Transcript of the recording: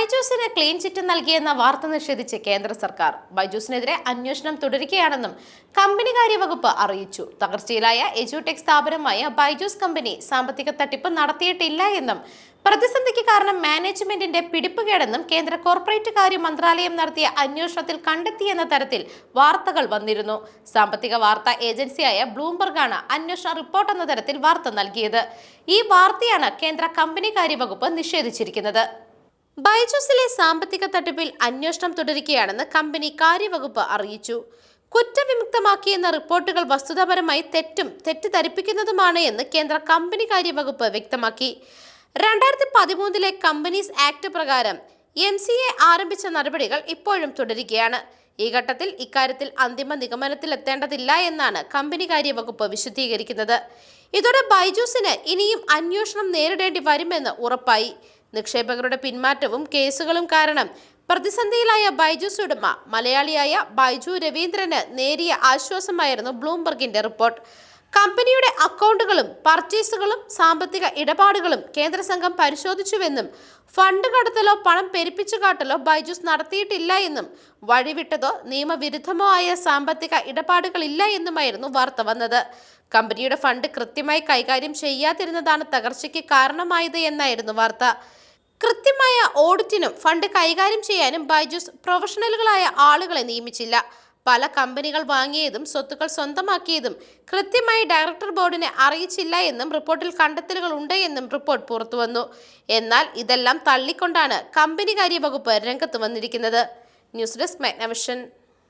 ബൈജൂസിന് clean chit നൽകിയെന്ന വാർത്ത നിഷേധിച്ച് കേന്ദ്ര സർക്കാർ. ബൈജൂസിനെതിരെ അന്വേഷണം തുടരുകയാണെന്നും കമ്പനി കാര്യവകുപ്പ് അറിയിച്ചു. തകർച്ചയിലായ എജുടെക് സ്ഥാപനമായ ബൈജൂസ് കമ്പനി സാമ്പത്തിക തട്ടിപ്പ് നടത്തിയിട്ടില്ല എന്നും പ്രതിസന്ധിക്ക് കാരണം മാനേജ്മെന്റിന്റെ പിടിപ്പുകേടെന്നും കേന്ദ്ര കോർപ്പറേറ്റ് കാര്യ മന്ത്രാലയം നടത്തിയ അന്വേഷണത്തിൽ കണ്ടെത്തിയെന്ന തരത്തിൽ വാർത്തകൾ വന്നിരുന്നു. സാമ്പത്തിക വാർത്താ ഏജൻസിയായ ബ്ലൂംബർഗാണ് അന്വേഷണ റിപ്പോർട്ട് എന്ന തരത്തിൽ വാർത്ത നൽകിയത്. ഈ വാർത്തയാണ് കേന്ദ്ര കമ്പനി കാര്യവകുപ്പ് നിഷേധിച്ചിരിക്കുന്നത്. ബൈജൂസിലെ സാമ്പത്തിക തട്ടിപ്പിൽ അന്വേഷണം തുടരുകയാണെന്ന് കമ്പനി കാര്യവകുപ്പ് അറിയിച്ചു. കുറ്റവിമുക്തമാക്കിയെന്ന റിപ്പോർട്ടുകൾ വസ്തുതാപരമായി തെറ്റും തെറ്റിദ്ധരിപ്പിക്കുന്നതുമാണ് എന്ന് കേന്ദ്ര കമ്പനി കാര്യവകുപ്പ് വ്യക്തമാക്കി. രണ്ടായിരത്തി പതിമൂന്നിലെ കമ്പനീസ് ആക്ട് പ്രകാരം എം സി എ ആരംഭിച്ച നടപടികൾ ഇപ്പോഴും തുടരുകയാണ്. ഈ ഘട്ടത്തിൽ ഇക്കാര്യത്തിൽ അന്തിമ നിഗമനത്തിലെത്തേണ്ടതില്ല എന്നാണ് കമ്പനി കാര്യവകുപ്പ് വിശദീകരിക്കുന്നത്. ഇതോടെ ബൈജൂസിന് ഇനിയും അന്വേഷണം നേരിടേണ്ടി വരുമെന്ന് ഉറപ്പായി. നിക്ഷേപകരുടെ പിന്മാറ്റവും കേസുകളും കാരണം. പ്രതിസന്ധിയിലായ ബൈജൂസ് ഉടമ മലയാളിയായ ബൈജു രവീന്ദ്രന് നേരിയ ആശ്വാസമായിരുന്നു ബ്ലൂംബർഗിന്റെ റിപ്പോർട്ട്. കമ്പനിയുടെ അക്കൗണ്ടുകളും പർച്ചേസുകളും സാമ്പത്തിക ഇടപാടുകളും കേന്ദ്ര സംഘം പരിശോധിച്ചുവെന്നും ഫണ്ട് കടത്തലോ പണം പെരുപ്പിച്ചു കാട്ടലോ ബൈജൂസ് നടത്തിയിട്ടില്ല എന്നും വഴിവിട്ടതോ നിയമവിരുദ്ധമോ ആയ സാമ്പത്തിക ഇടപാടുകളില്ല എന്നുമായിരുന്നു വാർത്ത വന്നത്. കമ്പനിയുടെ ഫണ്ട് കൃത്യമായി കൈകാര്യം ചെയ്യാതിരുന്നതാണ് തകർച്ചയ്ക്ക് കാരണമായത് എന്നായിരുന്നു വാർത്ത. കൃത്യമായ ഓഡിറ്റിനും ഫണ്ട് കൈകാര്യം ചെയ്യാനും ബൈജൂസ് പ്രൊഫഷണലുകളായ ആളുകളെ നിയമിച്ചില്ല. പല കമ്പനികൾ വാങ്ങിയതും സ്വത്തുക്കൾ സ്വന്തമാക്കിയതും കൃത്യമായി ഡയറക്ടർ ബോർഡിനെ അറിയിച്ചില്ല എന്നും റിപ്പോർട്ടിൽ കണ്ടെത്തലുകൾ ഉണ്ട് എന്നും റിപ്പോർട്ട് പുറത്തുവന്നു. എന്നാൽ ഇതെല്ലാം തള്ളിക്കൊണ്ടാണ് കമ്പനികാര്യ വകുപ്പ് രംഗത്ത് വന്നിരിക്കുന്നത്. News desk Magnavision.